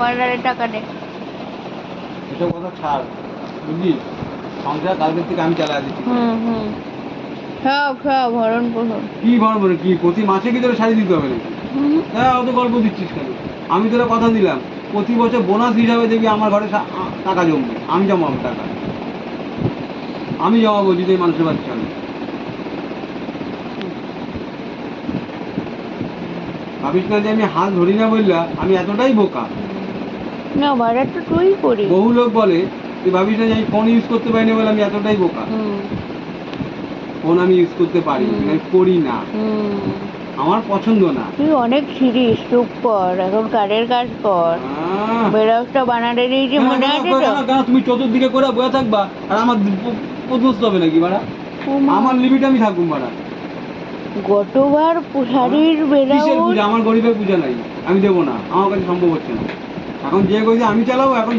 পার্লারের টাকা দে এসব কথা ছাড়। বুঝলি? সংসার কালকের থেকে আমি চালা দিচ্ছি। হুম হুম। সব সব ভরণ পোষণ। কি ভরবো রে, কি প্রতি মাসে কি তোর শাড়ি দিতে হবে নাকি? হ্যাঁ অত গল্প দিচ্ছিস কেন? আমি তোরা কথা দিলাম। প্রতি বছর বোনাস হিসাবে দেখবি আমার ঘরে টাকা জমবে। আমি জমাবো টাকা। আমি জমাবো যদি মানুষের বাচ্চা আমি ভাবিস না যে আমি হাত ধরি না বললা আমি এতটাই বোকা। না তো তুই করিস বহু লোক বলে না আমি ফোন ইউজ করতে পারি না বলে আমি এতটাই বোকা। ফোন আমি ইউজ করতে পারি করি না। আমার পছন্দ না। তুই অনেক ছিরিস চুপ কর এখন কাঠের কাজ কর। বানাতে দিয়েছি কেন, মনে আছে তো। তুমি চতুর্দিকে করে বয়ে থাকবা আর আমার পদ্ধতি হবে নাকি বাড়া আমার লিমিট আমি থাকুম বাড়া গতবার শাড়ির কিসের আমার গরিবের পূজা নাই আমি দেবো না আমার কাছে সম্ভব হচ্ছে না। এখন যে কইছে আমি চালাবো এখন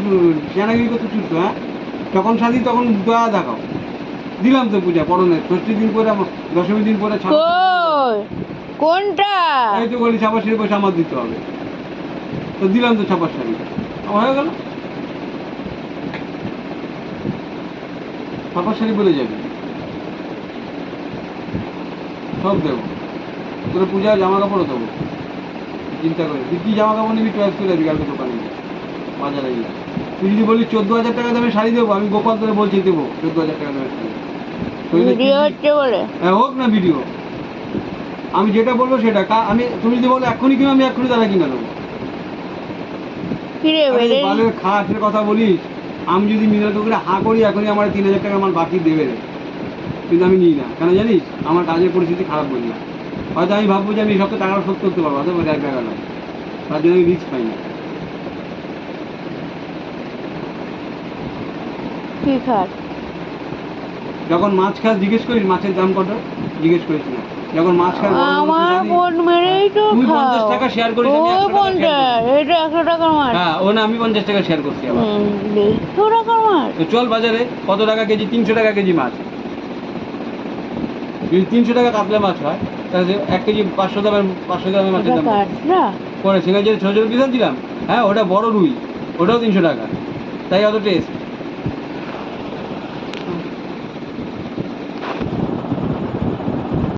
সেনাগিরি করতে ছুটছো হ্যাঁ? যখন সাজি তখন দয়া দেখাও। দিলাম তো পূজা পরনে ষষ্ঠী দিন পরে আমার দশমী দিন পরে ছাপ- কোনটা? এই তো বলি ছাপার শাড়ি পয়সা আমার দিতে হবে। তো দিলাম তো ছাপার শাড়ি। আমার হয়ে গেল? ছাপার শাড়ি বলে যাবে? সব দেবো। তোর পূজা জামা কাপড়ও দেবো। চিন্তা করে তুই কি জামা কাপড় নিবি চয়েস করে দিবি কালকে দোকানে। বাজারে গিয়ে তুই যদি বলি চোদ্দ হাজার টাকা দামে শাড়ি দেবো আমি গোপাল তোরে বলছি দেবো চোদ্দ হাজার টাকা দামের শাড়ি। ভিডিও হচ্ছে বলে? হ্যাঁ হোক না ভিডিও। আমি যেটা বলব সেটা। আমি তুমি যদি বলো এখনই কিনো আমি এখনই তারা কিনে দেবো বেড়ে? বালের খাটের কথা বলিস? আমি যদি মিনার করে হা করি এখনই আমার তিন হাজার টাকা আমার বাকি দেবে। রে কিন্তু আমি নিই না। কেন জানিস? আমার কাজের পরিস্থিতি খারাপ বলি না। হয়তো আমি ভাববো যে আমি এই সপ্তাহে টাকাটা শোধ করতে পারব হয়তো এক টাকা নয় তার জন্য আমি রিস্ক পাই না। যখন মাছ খাস জিজ্ঞেস করিস মাছের দাম কত? জিজ্ঞেস করিস না। যখন মাছ খাস আমার বোন মেরেই তো তুই 50 টাকা share করিস, আমি ও 100 টাকা পঞ্চাশ এটা একশো টাকার মাছ। হ্যাঁ ও না আমি পঞ্চাশ টাকা শেয়ার করছি আবার। হুম, দেড়শো টাকার মাছ। তো চল বাজারে কত টাকা কেজি? তিনশো টাকা কেজি মাছ। যদি তিনশো টাকা কাতলা মাছ হয় তাহলে এক কেজি পাঁচশো দামের পাঁচশো গ্রামের মাছের দাম পরে সেখানে যে ছোটো ছোটো দিলাম হ্যাঁ ওটা বড় রুই ওটাও তিনশো টাকা। তাই অত টেস্ট